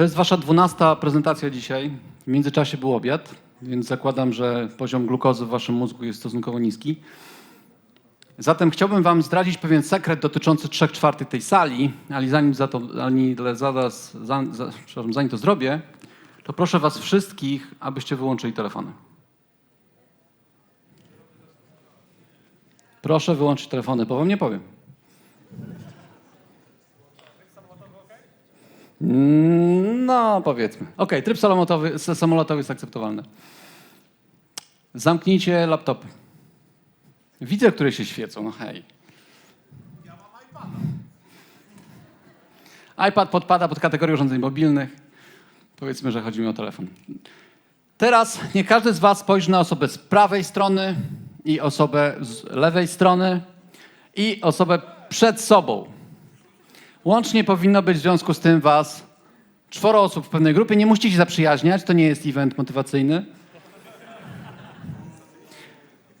To jest wasza dwunasta prezentacja dzisiaj. W międzyczasie był obiad, więc zakładam, że poziom glukozy w waszym mózgu jest stosunkowo niski. Zatem chciałbym wam zdradzić pewien sekret dotyczący trzech czwartych tej sali, ale zanim, za to, za, za, zanim to zrobię, to proszę was wszystkich, abyście wyłączyli telefony. Proszę wyłączyć telefony, bo wam nie powiem. No, powiedzmy. Okej, tryb samolotowy, samolotowy jest akceptowalny. Zamknijcie laptopy. Widzę, które się świecą, no hej. iPad podpada pod kategorię urządzeń mobilnych. Powiedzmy, że chodzi mi o telefon. Teraz niech każdy z Was spojrzy na osobę z prawej strony i osobę z lewej strony i osobę przed sobą. Łącznie powinno być w związku z tym Was czworo osób w pewnej grupie. Nie musicie się zaprzyjaźniać, to nie jest event motywacyjny.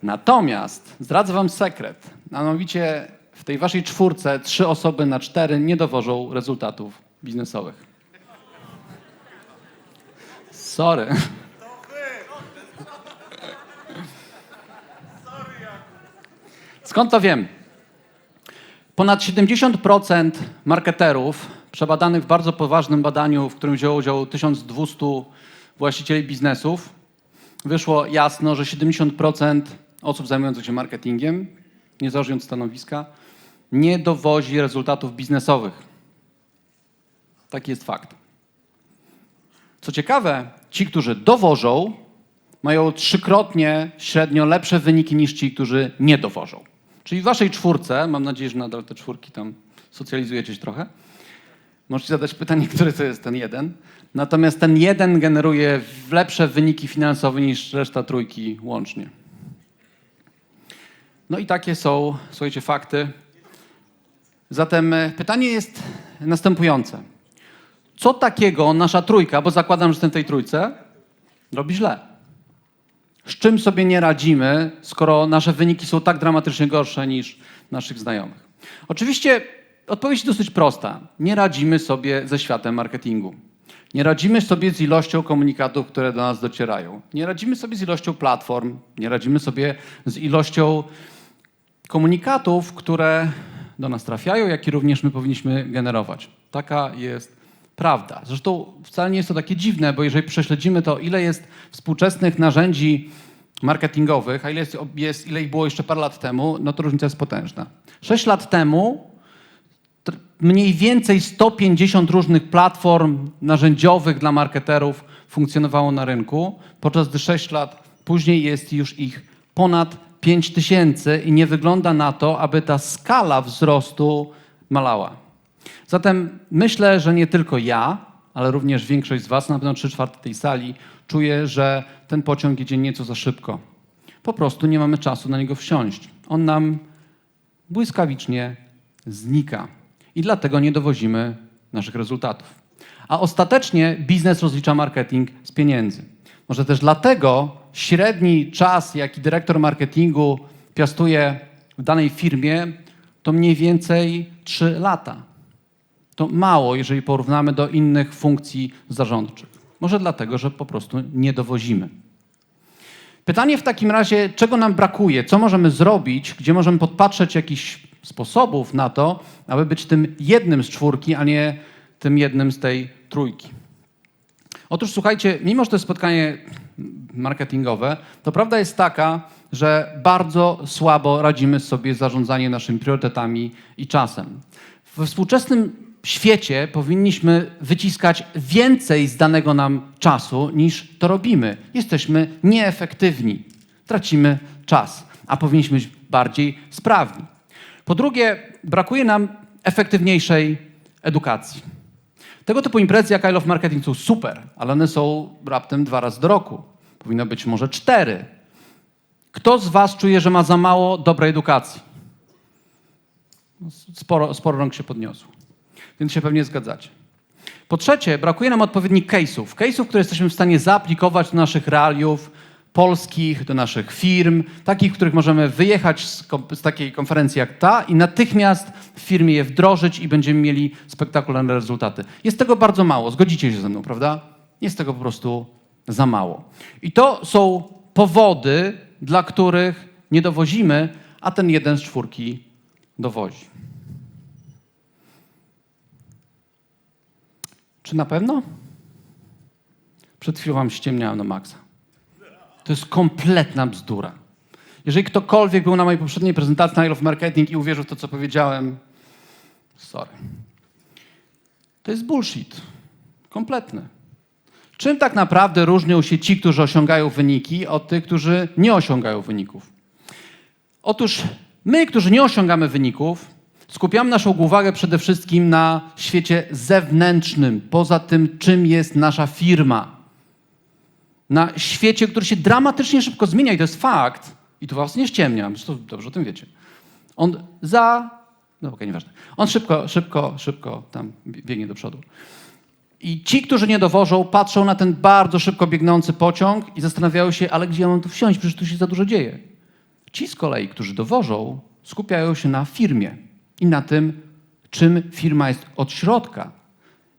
Natomiast zdradzę Wam sekret. Mianowicie w tej Waszej czwórce trzy osoby na cztery nie dowożą rezultatów biznesowych. Sorry. Skąd to wiem? Ponad 70% marketerów przebadanych w bardzo poważnym badaniu, w którym wzięło udział 1200 właścicieli biznesów, wyszło jasno, że 70% osób zajmujących się marketingiem, niezależnie od stanowiska, nie dowozi rezultatów biznesowych. Taki jest fakt. Co ciekawe, ci, którzy dowożą, mają trzykrotnie średnio lepsze wyniki niż ci, którzy nie dowożą. Czyli w waszej czwórce, mam nadzieję, że nadal te czwórki tam socjalizujecie się trochę, możecie zadać pytanie, który to jest ten jeden. Natomiast ten jeden generuje lepsze wyniki finansowe niż reszta trójki łącznie. No i takie są, słuchajcie, fakty. Zatem e, pytanie jest następujące. Co takiego nasza trójka, bo zakładam, że jestem w tej trójce, robi źle? Z czym sobie nie radzimy, skoro nasze wyniki są tak dramatycznie gorsze niż naszych znajomych? Oczywiście odpowiedź dosyć prosta. Nie radzimy sobie ze światem marketingu. Nie radzimy sobie z ilością komunikatów, które do nas docierają. Nie radzimy sobie z ilością platform. Nie radzimy sobie z ilością komunikatów, które do nas trafiają, jak i również my powinniśmy generować. Taka jest prawda. Zresztą wcale nie jest to takie dziwne, bo jeżeli prześledzimy to, ile jest współczesnych narzędzi marketingowych, a ile, jest, jest, ile ich było jeszcze parę lat temu, no to różnica jest potężna. Sześć lat temu mniej więcej 150 różnych platform narzędziowych dla marketerów funkcjonowało na rynku, podczas gdy 6 lat później jest już ich ponad 5 tysięcy i nie wygląda na to, aby ta skala wzrostu malała. Zatem myślę, że nie tylko ja, ale również większość z Was, na pewno 3 czwarte tej sali, czuje, że ten pociąg jedzie nieco za szybko. Po prostu nie mamy czasu na niego wsiąść. On nam błyskawicznie znika i dlatego nie dowozimy naszych rezultatów. A ostatecznie biznes rozlicza marketing z pieniędzy. Może też dlatego średni czas, jaki dyrektor marketingu piastuje w danej firmie, to mniej więcej 3 lata. To mało, jeżeli porównamy do innych funkcji zarządczych. Może dlatego, że po prostu nie dowozimy. Pytanie w takim razie, czego nam brakuje, co możemy zrobić, gdzie możemy podpatrzeć jakichś sposobów na to, aby być tym jednym z czwórki, a nie tym jednym z tej trójki. Otóż słuchajcie, mimo że to jest spotkanie marketingowe, to prawda jest taka, że bardzo słabo radzimy sobie z zarządzaniem naszymi priorytetami i czasem. We współczesnym świecie powinniśmy wyciskać więcej z danego nam czasu niż to robimy. Jesteśmy nieefektywni, tracimy czas, a powinniśmy być bardziej sprawni. Po drugie, brakuje nam efektywniejszej edukacji. Tego typu imprezy jak I Love Marketing są super, ale one są raptem dwa razy do roku. Powinno być może cztery. Kto z Was czuje, że ma za mało dobrej edukacji? No, Sporo, sporo rąk się podniosło, więc się pewnie zgadzacie. Po trzecie, brakuje nam odpowiednich case'ów. Case'ów, które jesteśmy w stanie zaaplikować do naszych realiów polskich, do naszych firm, takich, których możemy wyjechać z, z, takiej konferencji jak ta i natychmiast w firmie je wdrożyć i będziemy mieli spektakularne rezultaty. Jest tego bardzo mało, zgodzicie się ze mną, prawda? Jest tego po prostu za mało. I to są powody, dla których nie dowozimy, a ten jeden z czwórki dowozi. Czy na pewno? Przed chwilą wam ściemniałem na maksa. To jest kompletna bzdura. Jeżeli ktokolwiek był na mojej poprzedniej prezentacji na Marketing i uwierzył w to, co powiedziałem, sorry. To jest bullshit. Kompletny. Czym tak naprawdę różnią się ci, którzy osiągają wyniki, od tych, którzy nie osiągają wyników? Otóż my, którzy nie osiągamy wyników, skupiamy naszą uwagę przede wszystkim na świecie zewnętrznym, poza tym, czym jest nasza firma. Na świecie, który się dramatycznie szybko zmienia i to jest fakt. I tu was nie ściemniam, zresztą dobrze o tym wiecie. On za... No okej, okay, nieważne. On szybko, szybko, szybko tam biegnie do przodu. I ci, którzy nie dowożą, patrzą na ten bardzo szybko biegnący pociąg i zastanawiają się, ale gdzie ja mam tu wsiąść, przecież tu się za dużo dzieje. Ci z kolei, którzy dowożą, skupiają się na firmie i na tym, czym firma jest od środka.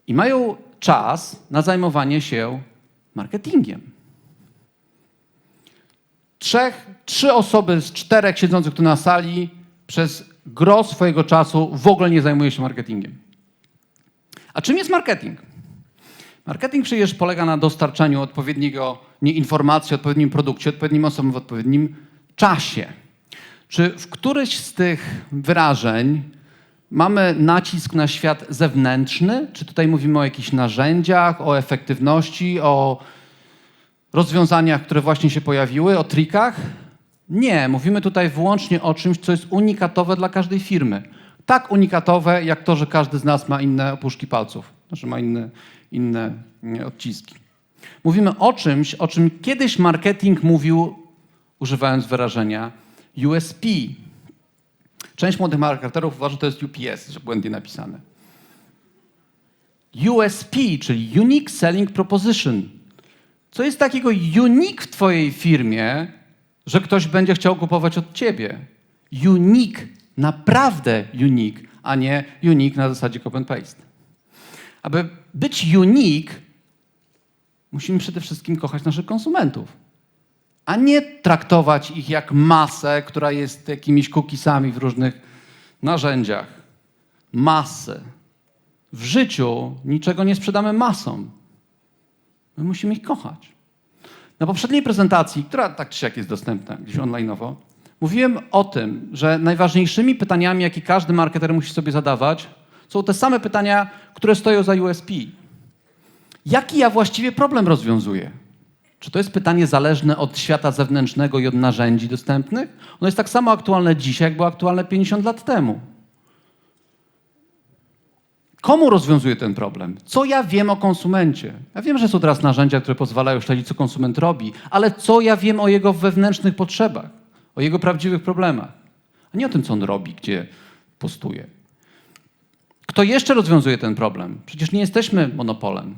I mają czas na zajmowanie się marketingiem. Trzech, trzy osoby z czterech siedzących tu na sali przez gros swojego czasu w ogóle nie zajmuje się marketingiem. A czym jest marketing? Marketing przecież polega na dostarczaniu odpowiedniego nie informacji, odpowiednim produkcie, odpowiednim osobom w odpowiednim czasie. Czy w któryś z tych wyrażeń mamy nacisk na świat zewnętrzny? Czy tutaj mówimy o jakichś narzędziach, o efektywności, o rozwiązaniach, które właśnie się pojawiły, o trikach? Nie, mówimy tutaj wyłącznie o czymś, co jest unikatowe dla każdej firmy. Tak unikatowe, jak to, że każdy z nas ma inne opuszki palców, że ma inne, inne odciski. Mówimy o czymś, o czym kiedyś marketing mówił, używając wyrażenia USP. Część młodych marketerów uważa, że to jest UPS, że błędnie napisane. USP, czyli Unique Selling Proposition. Co jest takiego unique w twojej firmie, że ktoś będzie chciał kupować od ciebie? Unique, naprawdę unique, a nie unique na zasadzie copy and paste. Aby być unique, musimy przede wszystkim kochać naszych konsumentów, a nie traktować ich jak masę, która jest jakimiś cookiesami w różnych narzędziach. Masę. W życiu niczego nie sprzedamy masą. My musimy ich kochać. Na poprzedniej prezentacji, która tak czy siak jest dostępna gdzieś online'owo, mówiłem o tym, że najważniejszymi pytaniami, jakie każdy marketer musi sobie zadawać, są te same pytania, które stoją za USP. Jaki ja właściwie problem rozwiązuję? Czy to jest pytanie zależne od świata zewnętrznego i od narzędzi dostępnych? Ono jest tak samo aktualne dzisiaj, jak było aktualne 50 lat temu. Komu rozwiązuję ten problem? Co ja wiem o konsumencie? Ja wiem, że są teraz narzędzia, które pozwalają śledzić, co konsument robi, ale co ja wiem o jego wewnętrznych potrzebach, o jego prawdziwych problemach, a nie o tym, co on robi, gdzie postuje. Kto jeszcze rozwiązuje ten problem? Przecież nie jesteśmy monopolem.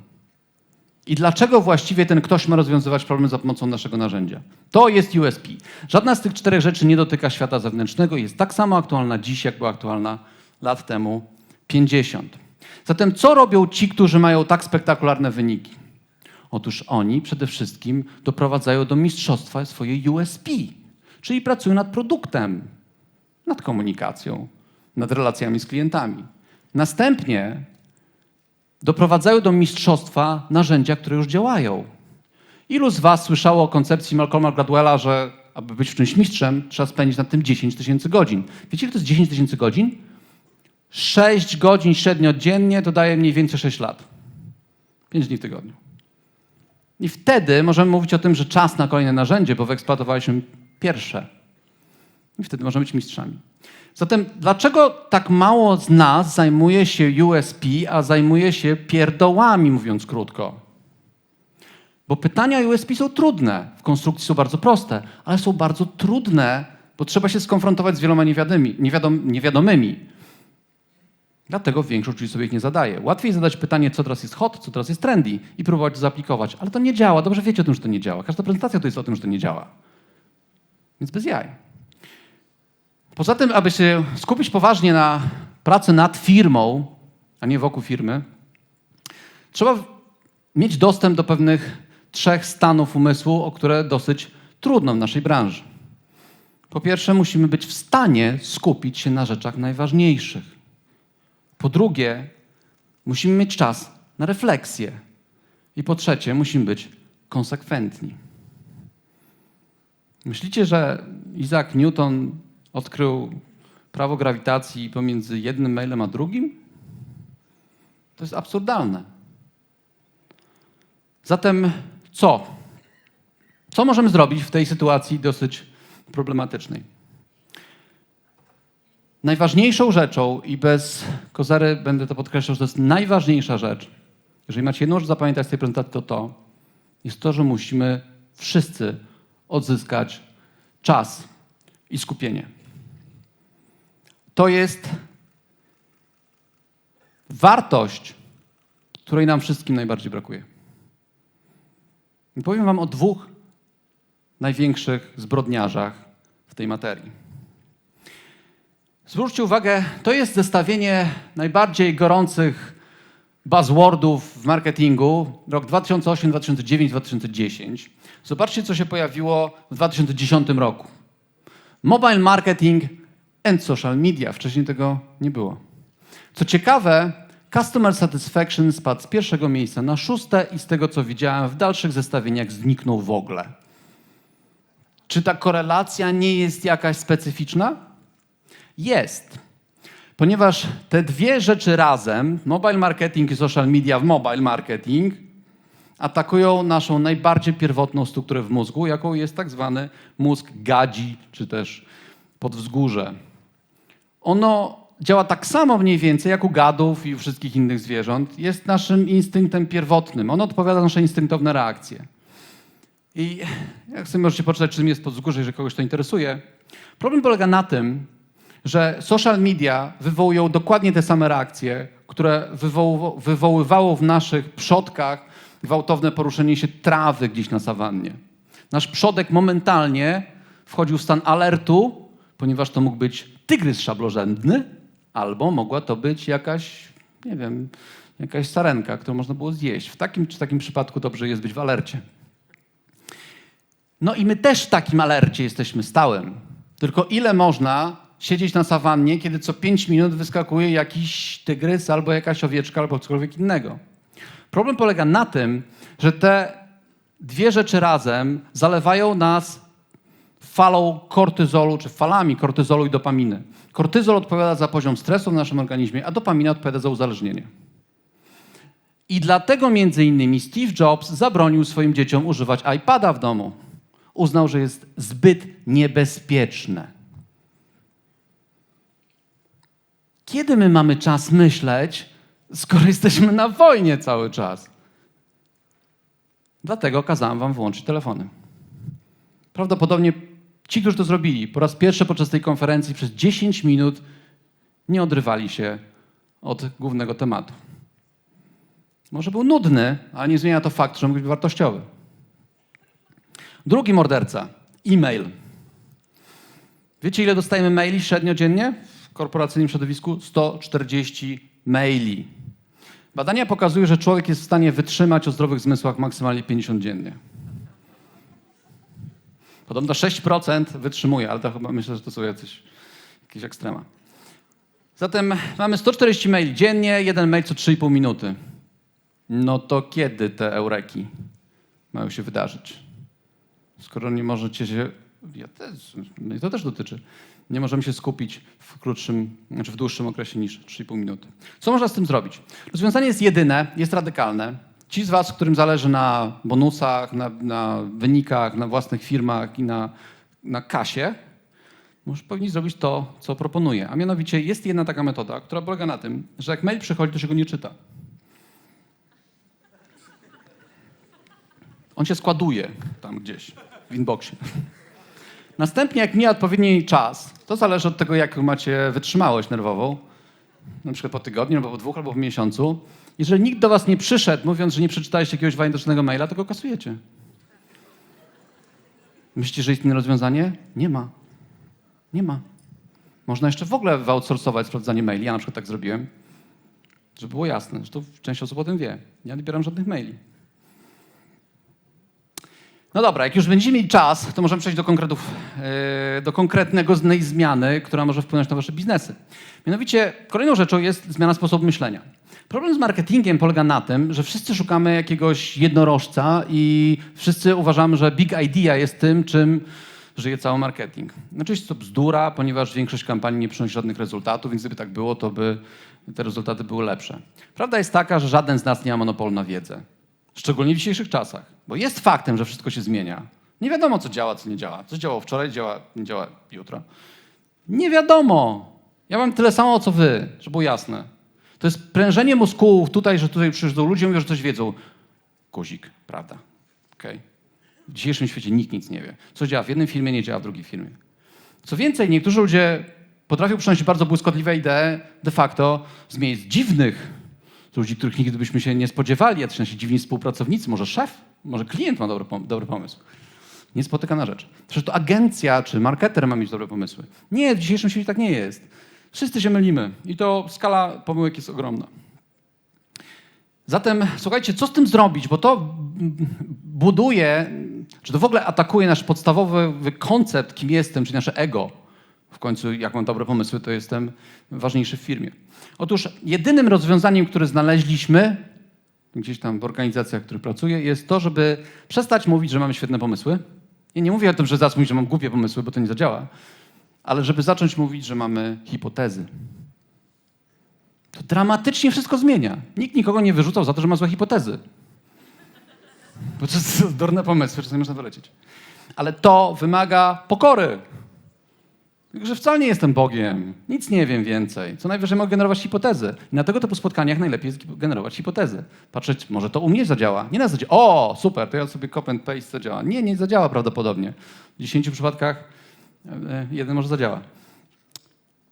I dlaczego właściwie ten ktoś ma rozwiązywać problem za pomocą naszego narzędzia? To jest USP. Żadna z tych czterech rzeczy nie dotyka świata zewnętrznego jest tak samo aktualna dziś, jak była aktualna lat temu 50. Zatem co robią ci, którzy mają tak spektakularne wyniki? Otóż oni przede wszystkim doprowadzają do mistrzostwa swoje USP, czyli pracują nad produktem, nad komunikacją, nad relacjami z klientami. Następnie doprowadzają do mistrzostwa narzędzia, które już działają. Ilu z Was słyszało o koncepcji Malcolma Gladwella, że aby być w czymś mistrzem, trzeba spędzić nad tym 10 tysięcy godzin? Wiecie, ile to jest 10 tysięcy godzin? 6 godzin średnio dziennie to daje mniej więcej 6 lat. 5 dni w tygodniu. I wtedy możemy mówić o tym, że czas na kolejne narzędzie, bo wyeksploatowaliśmy pierwsze. I wtedy możemy być mistrzami. Zatem dlaczego tak mało z nas zajmuje się USP, a zajmuje się pierdołami, mówiąc krótko? Bo pytania USP są trudne. W konstrukcji są bardzo proste, ale są bardzo trudne, bo trzeba się skonfrontować z wieloma niewiadomymi. Dlatego większość ludzi sobie ich nie zadaje. Łatwiej zadać pytanie, co teraz jest hot, co teraz jest trendy i próbować to zaaplikować. Ale to nie działa. Dobrze wiecie o tym, że to nie działa. Każda prezentacja to jest o tym, że to nie działa. Więc bez jaj. Poza tym, aby się skupić poważnie na pracy nad firmą, a nie wokół firmy, trzeba mieć dostęp do pewnych trzech stanów umysłu, o które dosyć trudno w naszej branży. Po pierwsze, musimy być w stanie skupić się na rzeczach najważniejszych. Po drugie, musimy mieć czas na refleksję. I po trzecie, musimy być konsekwentni. Myślicie, że Isaac Newton odkrył prawo grawitacji pomiędzy jednym mailem a drugim? To jest absurdalne. Zatem co? Co możemy zrobić w tej sytuacji dosyć problematycznej? Najważniejszą rzeczą, i bez kozery będę to podkreślał, że to jest najważniejsza rzecz, jeżeli macie jedną rzecz zapamiętać z tej prezentacji, to to, jest to, że musimy wszyscy odzyskać czas i skupienie. To jest wartość, której nam wszystkim najbardziej brakuje. I powiem Wam o dwóch największych zbrodniarzach w tej materii. Zwróćcie uwagę, to jest zestawienie najbardziej gorących buzzwordów w marketingu rok 2008, 2009, 2010. Zobaczcie, co się pojawiło w 2010 roku. Mobile marketing and social media. Wcześniej tego nie było. Co ciekawe, customer satisfaction spadł z pierwszego miejsca na szóste i z tego, co widziałem w dalszych zestawieniach, zniknął w ogóle. Czy ta korelacja nie jest jakaś specyficzna? Jest. Ponieważ te dwie rzeczy razem, mobile marketing i social media w mobile marketing, atakują naszą najbardziej pierwotną strukturę w mózgu, jaką jest tak zwany mózg gadzi, czy też podwzgórze. Ono działa tak samo mniej więcej jak u gadów i u wszystkich innych zwierząt. Jest naszym instynktem pierwotnym. Ono odpowiada na nasze instynktowne reakcje. I jak sobie możecie poczytać, czym jest podwzgórze, jeżeli kogoś to interesuje. Problem polega na tym, że social media wywołują dokładnie te same reakcje, które wywoływa- wywoływało w naszych przodkach gwałtowne poruszenie się trawy gdzieś na sawannie. Nasz przodek momentalnie wchodził w stan alertu, ponieważ to mógł być tygrys szablorzędny, albo mogła to być jakaś, nie wiem, jakaś sarenka, którą można było zjeść. W takim czy takim przypadku dobrze jest być w alercie. No i my też w takim alercie jesteśmy stałym. Tylko ile można siedzieć na sawannie, kiedy co 5 minut wyskakuje jakiś tygrys albo jakaś owieczka albo cokolwiek innego. Problem polega na tym, że te dwie rzeczy razem zalewają nas falą kortyzolu, czy falami kortyzolu i dopaminy. Kortyzol odpowiada za poziom stresu w naszym organizmie, a dopamina odpowiada za uzależnienie. I dlatego między innymi Steve Jobs zabronił swoim dzieciom używać iPada w domu. Uznał, że jest zbyt niebezpieczne. Kiedy my mamy czas myśleć, skoro jesteśmy na wojnie cały czas? Dlatego kazałem wam wyłączyć telefony. Prawdopodobnie ci, którzy to zrobili, po raz pierwszy podczas tej konferencji przez 10 minut nie odrywali się od głównego tematu. Może był nudny, ale nie zmienia to fakt, że mógł być wartościowy. Drugi morderca e-mail. Wiecie, ile dostajemy maili średnio dziennie w korporacyjnym środowisku? 140 maili. Badania pokazują, że człowiek jest w stanie wytrzymać o zdrowych zmysłach maksymalnie 50 dziennie. Podobno 6% wytrzymuje, ale to chyba myślę, że to są jacyś, jakieś ekstrema. Zatem mamy 140 maili dziennie, jeden mail co 3,5 minuty. No to kiedy te eureki mają się wydarzyć? Skoro nie możecie się. Ja też, to też dotyczy. Nie możemy się skupić w krótszym, znaczy w dłuższym okresie niż 3,5 minuty. Co można z tym zrobić? Rozwiązanie jest jedyne, jest radykalne. Ci z Was, którym zależy na bonusach, na, na wynikach, na własnych firmach i na, na kasie, może powinni zrobić to, co proponuję. A mianowicie jest jedna taka metoda, która polega na tym, że jak mail przychodzi, to się go nie czyta. On się składuje tam gdzieś w inboxie. Następnie, jak mija odpowiedni czas, to zależy od tego, jaką macie wytrzymałość nerwową, na przykład po tygodniu, albo po dwóch, albo po miesiącu, jeżeli nikt do was nie przyszedł, mówiąc, że nie przeczytaliście jakiegoś walidycznego maila, to go kasujecie. Myślicie, że istnieje rozwiązanie? Nie ma. Nie ma. Można jeszcze w ogóle wyoutsourcować sprawdzanie maili. Ja na przykład tak zrobiłem, żeby było jasne, że to część osób o tym wie. Ja nie odbieram żadnych maili. No dobra, jak już będziecie mieli czas, to możemy przejść do konkretów, yy, do konkretnego zmiany, która może wpłynąć na wasze biznesy. Mianowicie kolejną rzeczą jest zmiana sposobu myślenia. Problem z marketingiem polega na tym, że wszyscy szukamy jakiegoś jednorożca i wszyscy uważamy, że big idea jest tym, czym żyje cały marketing. Oczywiście to bzdura, ponieważ większość kampanii nie przynosi żadnych rezultatów, więc gdyby tak było, to by te rezultaty były lepsze. Prawda jest taka, że żaden z nas nie ma monopolu na wiedzę. Szczególnie w dzisiejszych czasach. Bo jest faktem, że wszystko się zmienia. Nie wiadomo, co działa, co nie działa. Co działało wczoraj, działa, nie działa jutro. Nie wiadomo. Ja mam tyle samo, co wy, żeby było jasne. To jest prężenie mózgu tutaj, że tutaj przyjdą ludzie, mówią, że coś wiedzą. Guzik, prawda. Okej. W dzisiejszym świecie nikt nic nie wie. Co działa w jednym filmie, nie działa w drugim filmie. Co więcej, niektórzy ludzie potrafią przynosić bardzo błyskotliwe idee de facto z miejsc dziwnych, z ludzi, których nigdy byśmy się nie spodziewali, jacyś nasi dziwni współpracownicy, może szef, może klient ma dobry, pom- dobry pomysł. Niespotykana rzecz. Przecież to agencja czy marketer ma mieć dobre pomysły. Nie, w dzisiejszym świecie tak nie jest. Wszyscy się mylimy i to skala pomyłek jest ogromna. Zatem słuchajcie, co z tym zrobić, bo to buduje, czy to w ogóle atakuje nasz podstawowy koncept, kim jestem, czyli nasze ego. W końcu, jak mam dobre pomysły, to jestem ważniejszy w firmie. Otóż jedynym rozwiązaniem, które znaleźliśmy gdzieś tam w organizacjach, w których pracuję, jest to, żeby przestać mówić, że mamy świetne pomysły. Ja nie mówię o tym, że mówić, że mam głupie pomysły, bo to nie zadziała, ale żeby zacząć mówić, że mamy hipotezy. To dramatycznie wszystko zmienia. Nikt nikogo nie wyrzucał za to, że ma złe hipotezy. Bo to są durne pomysły, czasami można wylecieć. Ale to wymaga pokory. Że wcale nie jestem Bogiem, nic nie wiem więcej. Co najwyżej mogę generować hipotezy. I na tego typu spotkaniach najlepiej jest generować hipotezy. Patrzeć, może to u mnie zadziała. Nie na zasadzie, o, super, to ja sobie copy and paste zadziała. Nie, nie zadziała prawdopodobnie. W 10 przypadkach jeden może zadziała.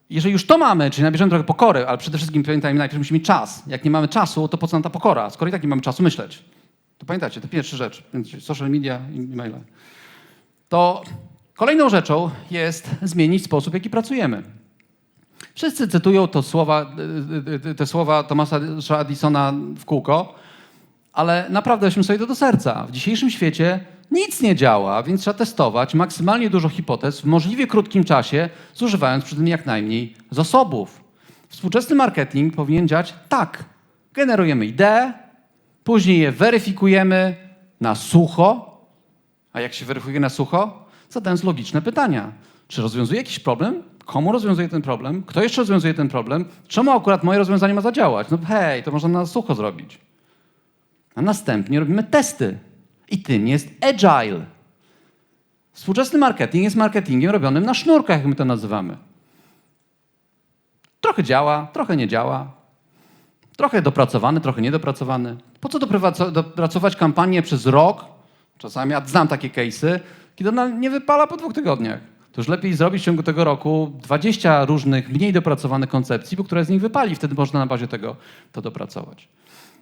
Jeżeli już to mamy, czyli nabierzemy trochę pokory, ale przede wszystkim pamiętajmy, najpierw musimy mieć czas. Jak nie mamy czasu, to po co nam ta pokora? Skoro i tak nie mamy czasu myśleć. To pamiętajcie, to pierwsza rzecz. Social media i e-maile. To kolejną rzeczą jest zmienić sposób, w jaki pracujemy. Wszyscy cytują to słowa, y, y, te słowa Thomasa Edisona w kółko, ale naprawdę weźmy sobie to do serca. W dzisiejszym świecie nic nie działa, więc trzeba testować maksymalnie dużo hipotez w możliwie krótkim czasie, zużywając przy tym jak najmniej zasobów. Współczesny marketing powinien działać tak. Generujemy ideę, później je weryfikujemy na sucho. A jak się weryfikuje na sucho? Zadając logiczne pytania. Czy rozwiązuje jakiś problem? Komu rozwiązuje ten problem? Kto jeszcze rozwiązuje ten problem? Czemu akurat moje rozwiązanie ma zadziałać? No hej, to można na sucho zrobić. A następnie robimy testy. I tym jest agile. Współczesny marketing jest marketingiem robionym na sznurkach, jak my to nazywamy. Trochę działa, trochę nie działa. Trochę dopracowany, trochę niedopracowany. Po co dopraco- dopracować kampanię przez rok? Czasami ja znam takie case'y, kiedy ona nie wypala po dwóch tygodniach. To już lepiej zrobić w ciągu tego roku 20 różnych, mniej dopracowanych koncepcji, bo które z nich wypali. Wtedy można na bazie tego to dopracować.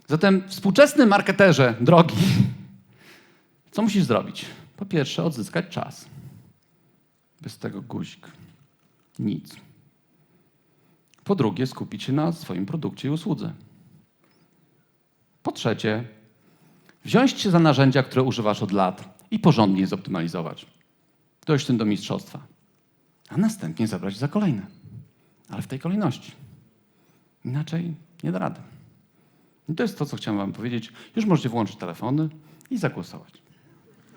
Zatem współczesny marketerze, drogi, co musisz zrobić? Po pierwsze, odzyskać czas. Bez tego guzik. Nic. Po drugie, skupić się na swoim produkcie i usłudze. Po trzecie, wziąć się za narzędzia, które używasz od lat i porządnie je zoptymalizować. Dojść tym do mistrzostwa. A następnie zabrać za kolejne. Ale w tej kolejności. Inaczej nie da rady. I to jest to, co chciałem wam powiedzieć. Już możecie włączyć telefony i zagłosować.